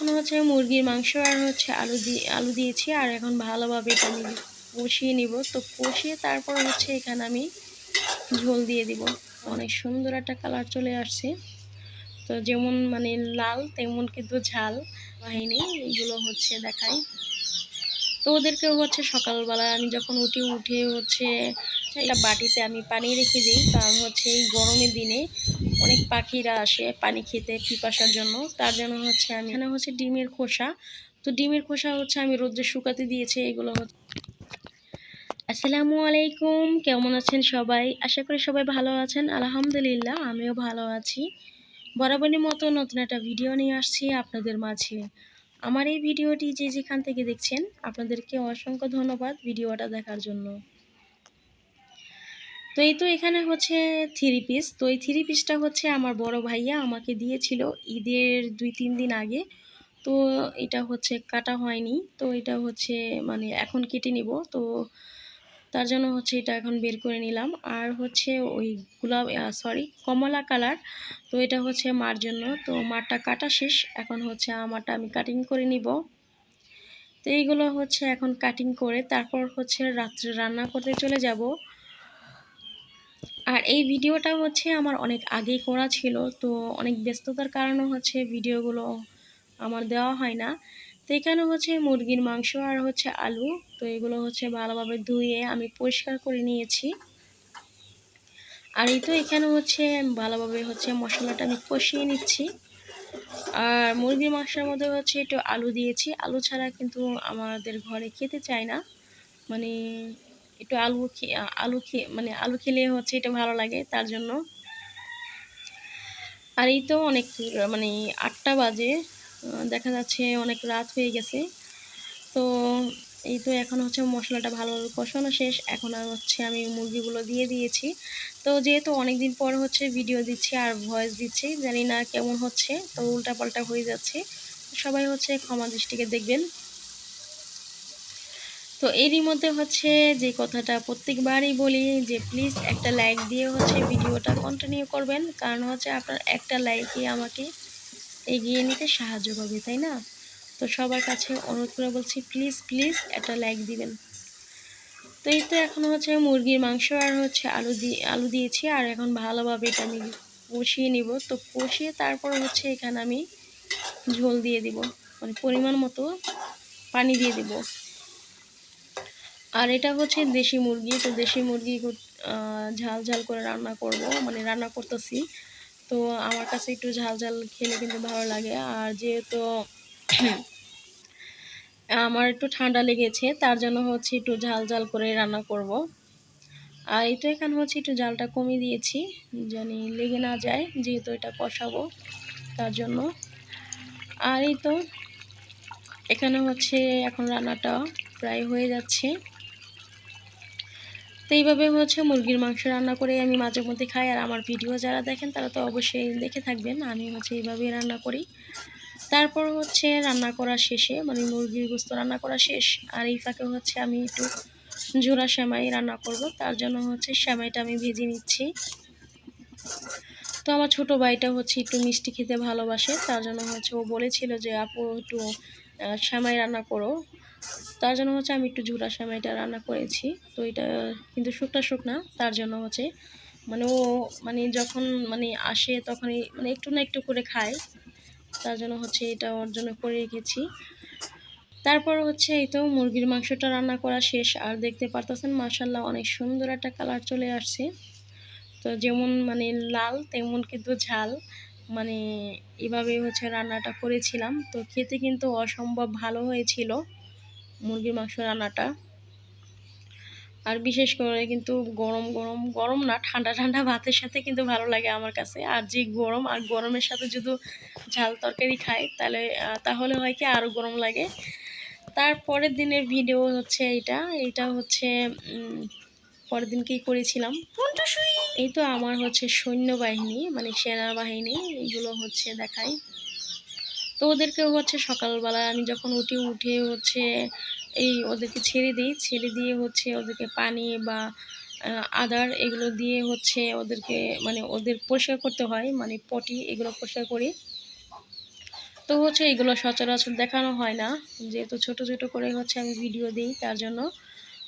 এখন হচ্ছে মুরগির মাংস আর হচ্ছে আলু দিয়ে, আলু দিয়েছি আর এখন ভালোভাবে এটা আমি কষিয়ে নিব। তো কষিয়ে তারপর হচ্ছে এখানে আমি ঝোল দিয়ে দিব। অনেক সুন্দর একটা কালার চলে আসছে। তো যেমন মানে লাল, তেমন কিন্তু ঝাল। বাহিনী, এগুলো হচ্ছে দেখাই। তো ওদেরকেও হচ্ছে সকালবেলা আমি যখন উঠি, উঠে হচ্ছে একটা বাটিতে আমি পানি রেখে দিই। কারণ হচ্ছে এই গরমের দিনে অনেক পাখিরা আসে পানি খেতে পিপাসার জন্য। তার জন্য হচ্ছে আমি এখানে হচ্ছে ডিমের খোসা। তো ডিমের খোসা হচ্ছে আমি রোদ্রে শুকাতে দিয়েছি, এগুলো হচ্ছে আসসালামু আলাইকুম, কেমন আছেন সবাই? আশা করি সবাই ভালো আছেন। আলহামদুলিল্লাহ, আমিও ভালো আছি। বরাবরের মতো নতুন একটা ভিডিও নিয়ে আসছি আপনাদের মাঝে। আমার এই ভিডিওটি যে যেখান থেকে দেখছেন, আপনাদেরকে অসংখ্য ধন্যবাদ ভিডিওটা দেখার জন্য। তো এই তো এখানে হচ্ছে থ্রি পিস তো এই থ্রি পিসটা হচ্ছে আমার বড় ভাইয়া আমাকে দিয়েছিল ঈদের দুই, তিন দিন আগে। তো এটা হচ্ছে কাটা হয়নি। তো এটা হচ্ছে মানে এখন কেটে নিব। তো তার জন্য হচ্ছে এটা এখন বের করে নিলাম। আর হচ্ছে ওই গোলাপ সরি কমলা কালার তো এটা হচ্ছে মার জন্য। তো মারটা কাটা শেষ। এখন হচ্ছে আমারটা আমি কাটিং করে নিব। তো এইগুলো হচ্ছে এখন কাটিং করে তারপর হচ্ছে রাত্রে রান্না করতে চলে যাব। আর এই ভিডিওটা হচ্ছে আমার অনেক আগেই করা ছিল। তো অনেক ব্যস্ততার কারণে হচ্ছে ভিডিওগুলো আমার দেওয়া হয় না। তো এখানে হচ্ছে মুরগির মাংস আর হচ্ছে আলু। তো এগুলো হচ্ছে ভালোভাবে ধুয়ে আমি পরিষ্কার করে নিয়েছি। আর এই তো এখানে হচ্ছে ভালোভাবে হচ্ছে মশলাটা আমি কষিয়ে নিচ্ছি। আর মুরগির মাংসের মধ্যে হচ্ছে একটু আলু দিয়েছি। আলু ছাড়া কিন্তু আমাদের ঘরে খেতে চায় না। মানে একটু আলু আলু খেয়ে মানে আলু খেলে হচ্ছে এটা ভালো লাগে তার জন্য। আর এই তো অনেক মানে আটটা বাজে। দেখা যাচ্ছে অনেক রাত হয়ে গেছে। তো এই তো এখন হচ্ছে মশলাটা ভালো কষানো শেষ। এখন আর হচ্ছে আমি মুরগিগুলো দিয়ে দিয়েছি। তো যেহেতু অনেক দিন পর হচ্ছে ভিডিও দিচ্ছি আর ভয়েস দিচ্ছি, জানি না কেমন হচ্ছে। তো উল্টাপাল্টা হয়ে যাচ্ছে। সবাই হচ্ছে ক্ষমা দৃষ্টিকে দেখবেন। তো এরই মধ্যে হচ্ছে যে কথাটা প্রত্যেকবারই বলি যে প্লিজ একটা লাইক দিয়ে হচ্ছে ভিডিওটা কন্টিনিউ করবেন। কারণ হচ্ছে আপনার একটা লাইকই আমাকে এগিয়ে নিতে সাহায্য করবে, তাই না? তো সবার কাছে অনুরোধ করে বলছি প্লিজ প্লিজ একটা লাইক দিবেন। তো এই তো এখন হচ্ছে মুরগির মাংস আর হচ্ছে আলু দিয়ে আলু দিয়েছি, আর এখন ভালোভাবে এটা আমি কষিয়ে নিব। তো কষিয়ে তারপর হচ্ছে এখানে আমি ঝোল দিয়ে দিব মানে পরিমাণ মতো পানি দিয়ে দিব। আর এটা হচ্ছে দেশি মুরগি, তো দেশি মুরগি ঝাল ঝাল করে রান্না করব মানে রান্না করতেছি। তো আমার কাছে একটু ঝাল ঝাল খেলে কিন্তু ভালো লাগে। আর যেহেতু আমার একটু ঠান্ডা লেগেছে, তার জন্য হচ্ছে একটু ঝাল ঝাল করে রান্না করব। আর এই তো এখানে হচ্ছে একটু জালটা কমিয়ে দিয়েছি জানি লেগে না যায়, যেহেতু এটা কষাবো তার জন্য। আর এই তো এখানে হচ্ছে এখন রান্নাটা প্রায় হয়ে যাচ্ছে। তো এইভাবে হচ্ছে মুরগির মাংস রান্না করে আমি মাঝে মধ্যে খাই, আর আমার ভিডিও যারা দেখেন তারা তো অবশ্যই দেখে থাকবেন। আমি হচ্ছে এইভাবেই রান্না করি। তারপর হচ্ছে রান্না করা শেষে মানে মুরগির গোস্ত রান্না করা শেষ, আর এই ফাঁকে হচ্ছে আমি একটু ঝোড়া শ্যামাই রান্না করব। তার জন্য হচ্ছে শ্যামাইটা আমি ভেজে নিচ্ছি। তো আমার ছোটো ভাইটা হচ্ছে একটু মিষ্টি খেতে ভালোবাসে, তার জন্য হচ্ছে ও বলেছিল যে, আপু, একটু শ্যামাই রান্না করো। তার জন্য হচ্ছে আমি একটু ঝুড়া সেমাইটা রান্না করেছি। তো এটা কিন্তু শুকনা শুকনা, তার জন্য হচ্ছে মানে ও মানে যখন মানে আসে তখনই মানে একটু না একটু করে খায়। তার জন্য হচ্ছে এটা ওর জন্য করে রেখেছি। তারপর হচ্ছে এই তো মুরগির মাংসটা রান্না করা শেষ। আর দেখতে পারতেছেন মাসাল্লাহ অনেক সুন্দর একটা কালার চলে আসছে। তো যেমন মানে লাল, তেমন কিন্তু ঝাল। মানে এভাবে হচ্ছে রান্নাটা করেছিলাম। তো খেতে কিন্তু অসম্ভব ভালো হয়েছিল। মুরগির মাংস রান্নাটা। আর বিশেষ করে কিন্তু গরম গরম গরম না ঠান্ডা ঠান্ডা ভাতের সাথে কিন্তু ভালো লাগে আমার কাছে। আর যে গরম আর গরমের সাথে যদি ঝাল তরকারি খাই তাহলে তাহলে হয় কি আরও গরম লাগে। তারপরের দিনের ভিডিও হচ্ছে এইটা। এইটা হচ্ছে পরের দিন কী করেছিলাম? এই তো আমার হচ্ছে সৈন্যবাহিনী মানে সেনাবাহিনী এইগুলো হচ্ছে দেখাই। তো ওদেরকেও হচ্ছে সকালবেলা আমি যখন উঠি, উঠে হচ্ছে এই ওদেরকে ছেড়ে দিই। ছেড়ে দিয়ে হচ্ছে ওদেরকে পানি বা আদার এগুলো দিয়ে হচ্ছে ওদেরকে মানে ওদের পরিষ্কার করতে হয় মানে পটি এগুলো পরিষ্কার করি। তো হচ্ছে এগুলো সচরাচর দেখানো হয় না। যেহেতু ছোট ছোট করে হচ্ছে আমি ভিডিও দিই, তার জন্য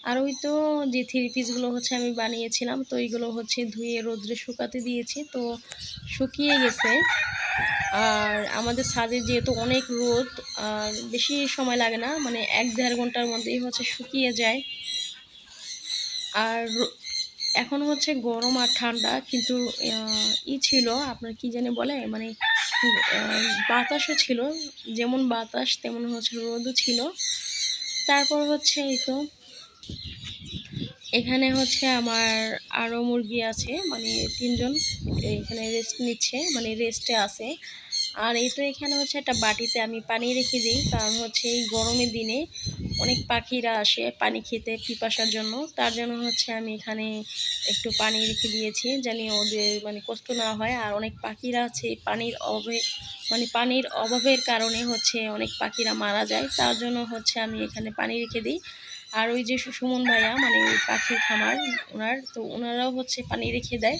আর ওই তো যে থ্রি পিসগুলো হচ্ছে আমি বানিয়েছিলাম, তো এইগুলো হচ্ছে ধুয়ে রোদ্রে শুকাতে দিয়েছি, তো শুকিয়ে গেছে। আর আমাদের ছাদে যেহেতু অনেক রোদ, আর বেশি সময় লাগে না মানে এক দেড় ঘণ্টার মধ্যেই হচ্ছে শুকিয়ে যায়। আর এখন হচ্ছে গরম আর ঠান্ডা, কিন্তু ই ছিল, আপনার কি জানি বলে মানে বাতাসও ছিল, যেমন বাতাস, তেমন হচ্ছে রোদও ছিল। তারপর হচ্ছে এই তো এখানে হচ্ছে আমার আরও মুরগি আছে মানে তিনজন এখানে রেস্ট নিচ্ছে মানে রেস্টে আছে। আর এই তো এখানে হচ্ছে একটা বাটিতে আমি পানি রেখে দিই, কারণ হচ্ছে এই গরমের দিনে অনেক পাখিরা আসে পানি খেতে পিপাসার জন্য। তার জন্য হচ্ছে আমি এখানে একটু পানি রেখে দিয়েছি, জানি ওদের মানে কষ্ট না হয়। আর অনেক পাখিরা আছে পানির অভাবে মানে পানির অভাবের কারণে হচ্ছে অনেক পাখিরা মারা যায়। তার জন্য হচ্ছে আমি এখানে পানি রেখে দিই। আর ওই যে সুমন ভাইয়া মানে পাখির খামার, ওনার, তো ওনারাও হচ্ছে পানি রেখে দেয়।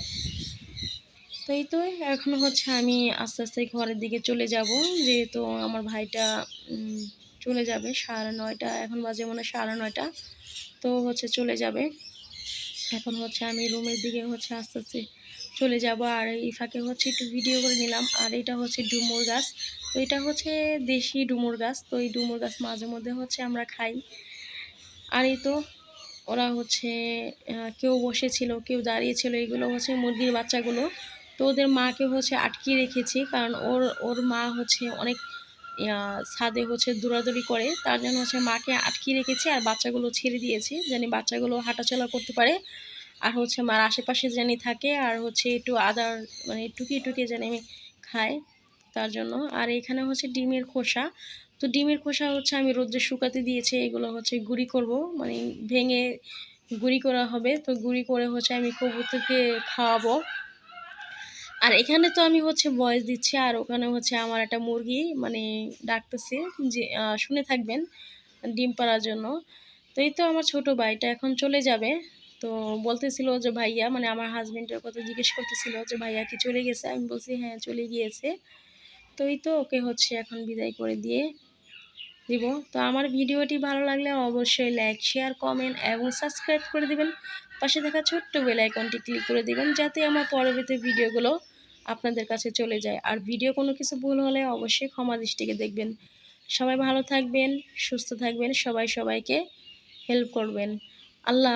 তো এই তো, এখন হচ্ছে আমি আস্তে আস্তে ঘরের দিকে চলে যাব। যেহেতু আমার ভাইটা চলে যাবে সাড়ে নয়টা, এখন বাজে মনে সাড়ে নয়টা, তো হচ্ছে চলে যাবে। এখন হচ্ছে আমি রুমের দিকে হচ্ছে আস্তে আস্তে চলে যাব, আর এই ফাঁকে হচ্ছে একটু ভিডিও করে নিলাম। আর এটা হচ্ছে ডুমুর গাছ। তো এটা হচ্ছে দেশি ডুমুর গাছ। তো এই ডুমুর গাছ মাঝে মধ্যে হচ্ছে আমরা খাই। আর এই তো ওরা হচ্ছে কেউ বসেছিল, কেউ দাঁড়িয়েছিল, এগুলো হচ্ছে মুরগির বাচ্চাগুলো। তো ওদের মাকে হচ্ছে আটকিয়ে রেখেছি, কারণ ওর ওর মা হচ্ছে অনেক ছাদে হচ্ছে দৌড়াদৌড়ি করে। তার জন্য হচ্ছে মাকে আটকিয়ে রেখেছি আর বাচ্চাগুলো ছেড়ে দিয়েছি, যেন বাচ্চাগুলো হাঁটাচলা করতে পারে। আর হচ্ছে মার আশেপাশে জানি থাকে, আর হচ্ছে একটু আদার মানে টুকিয়ে টুকিয়ে যেন আমি তার জন্য। আর এখানে হচ্ছে ডিমের খোসা। তো ডিমের খোসা হচ্ছে আমি রোদ্রে শুকাতে দিয়েছি, এগুলো হচ্ছে গুঁড়ি করব মানে ভেঙে গুঁড়ি করা হবে, তো গুঁড়ি করে হচ্ছে আমি কবুতরকে খাওয়াবো। আর এখানে তো আমি হচ্ছে ভয়েস দিচ্ছি, আর ওখানে হচ্ছে আমার একটা মুরগি মানে ডাকতেছে যে শুনে থাকবেন ডিম পাড়ার জন্য। তো এই তো আমার ছোট ভাইটা এখন চলে যাবে। তো বলতেছিল যে, ভাইয়া মানে আমার হাজব্যান্ডের কথা জিজ্ঞেস করতেছিল যে, ভাইয়া কি চলে গেছে? আমি বলছি হ্যাঁ চলে গিয়েছে। তো এই তো ওকে হচ্ছে এখন বিদায় করে দিয়ে দিব। তো আমার ভিডিওটি ভালো লাগলে অবশ্যই লাইক শেয়ার কমেন্ট এবং সাবস্ক্রাইব করে দিবেন। পাশে দেখা ছোট্ট বেল আইকনটি ক্লিক করে দিবেন যাতে আমার পরবর্তী ভিডিওগুলো আপনাদের কাছে চলে যায়। আর ভিডিও কোনো কিছু ভুল হলে অবশ্যই ক্ষমা দৃষ্টিকে দেখবেন। সবাই ভালো থাকবেন, সুস্থ থাকবেন, সবাই সবাইকে হেল্প করবেন। আল্লাহ